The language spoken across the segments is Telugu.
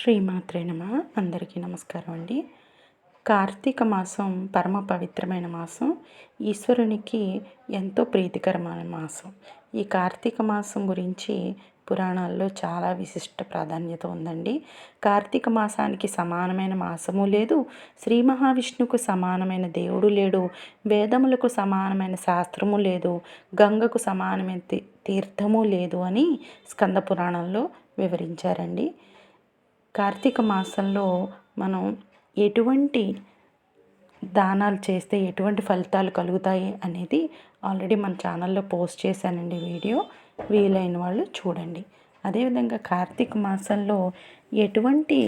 శ్రీమాత్రే నమ. అందరికీ నమస్కారం అండి. కార్తీక మాసం పరమ పవిత్రమైన మాసం. ఈశ్వరునికి ఎంతో ప్రీతికరమైన మాసం. ఈ కార్తీక మాసం గురించి పురాణాల్లో చాలా విశిష్ట ప్రాధాన్యత ఉందండి. కార్తీక మాసానికి సమానమైన మాసము లేదు. శ్రీ మహావిష్ణువుకు సమానమైన దేవుడు లేడు. వేదములకు సమానమైన శాస్త్రము లేదు. గంగకు సమానమైన తీర్థము లేదు అని స్కంద పురాణంలో వివరించారండి. కార్తీక మాసంలో మనం ఎటువంటి దానాలు చేస్తే ఎటువంటి ఫలితాలు కలుగుతాయి అనేది ఆల్రెడీ మన ఛానల్లో పోస్ట్ చేశానండి వీడియో. వీలైన వాళ్ళు చూడండి. అదేవిధంగా కార్తీక మాసంలో ఎటువంటి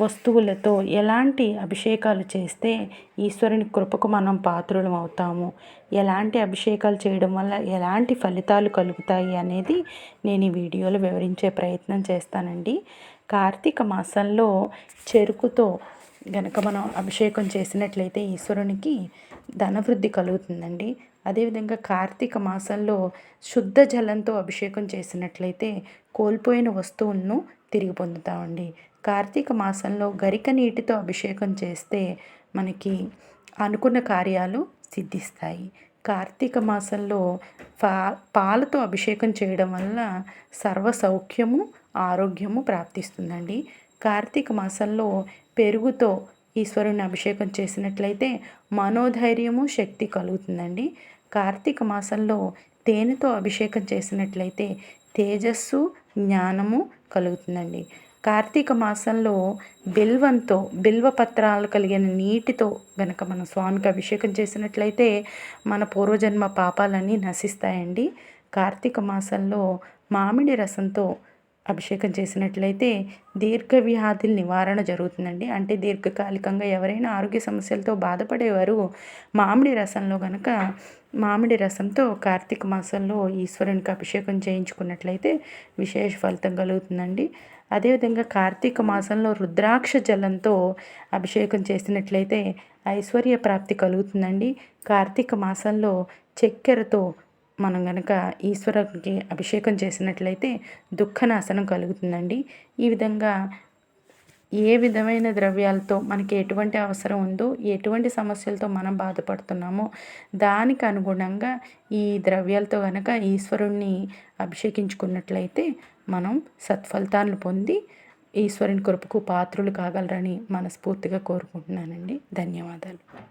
వస్తువులతో ఎలాంటి అభిషేకాలు చేస్తే ఈశ్వరుని కృపకు మనం పాత్రులం అవుతాము? ఎలాంటి అభిషేకాలు చేయడం వల్ల ఎలాంటి ఫలితాలు కలుగుతాయి అనేది నేను ఈ వీడియోలో వివరించే ప్రయత్నం చేస్తానండి. కార్తీక మాసంలో చెరుకుతో గనక మనం అభిషేకం చేసినట్లయితే ఈశ్వరునికి ధనవృద్ధి కలుగుతుందండి. అదేవిధంగా కార్తీక మాసంలో శుద్ధ జలంతో అభిషేకం చేసినట్లయితే కోల్పోయిన వస్తువులను తిరిగి పొందుతామండి. కార్తీక మాసంలో గరిక నీటితో అభిషేకం చేస్తే మనకి అనుకున్న కార్యాలు సిద్ధిస్తాయి. కార్తీక మాసంలో పా పాలతో అభిషేకం చేయడం వల్ల సర్వ సౌఖ్యము ఆరోగ్యము ప్రాప్తిస్తుందండి. కార్తీక మాసంలో పెరుగుతో ఈశ్వరుని అభిషేకం చేసినట్లయితే మనోధైర్యము శక్తి కలుగుతుందండి. కార్తీక మాసంలో తేనెతో అభిషేకం చేసినట్లయితే తేజస్సు జ్ఞానము కలుగుతుందండి. కార్తీక మాసంలో బిల్వంతో బిల్వ పత్రాలు కలిగిన నీటితో గనక మన స్వామికి అభిషేకం చేసినట్లయితే మన పూర్వజన్మ పాపాలన్నీ నశిస్తాయండి. కార్తీక మాసంలో మామిడి రసంతో అభిషేకం చేసినట్లయితే దీర్ఘ వ్యాధుల నివారణ జరుగుతుందండి. అంటే దీర్ఘకాలికంగా ఎవరైనా ఆరోగ్య సమస్యలతో బాధపడేవారు మామిడి రసంలో కనుక మామిడి రసంతో కార్తీక మాసంలో ఈశ్వరునికి అభిషేకం చేయించుకున్నట్లయితే విశేష ఫలితం కలుగుతుందండి. అదేవిధంగా కార్తీక మాసంలో రుద్రాక్ష జలంతో అభిషేకం చేసినట్లయితే ఐశ్వర్య ప్రాప్తి కలుగుతుందండి. కార్తీక మాసంలో చక్కెరతో మనం కనుక ఈశ్వరునికి అభిషేకం చేసినట్లయితే దుఃఖనాశనం కలుగుతుందండి. ఈ విధంగా ఏ విధమైన ద్రవ్యాలతో మనకి ఎటువంటి అవసరం ఉందో ఎటువంటి సమస్యలతో మనం బాధపడుతున్నామో దానికి అనుగుణంగా ఈ ద్రవ్యాలతో కనుక ఈశ్వరుణ్ణి అభిషేకించుకున్నట్లయితే మనం సత్ఫలితాలను పొంది ఈశ్వరుని కృపకు పాత్రులు కాగలరని మనస్ఫూర్తిగా కోరుకుంటున్నానండి. ధన్యవాదాలు.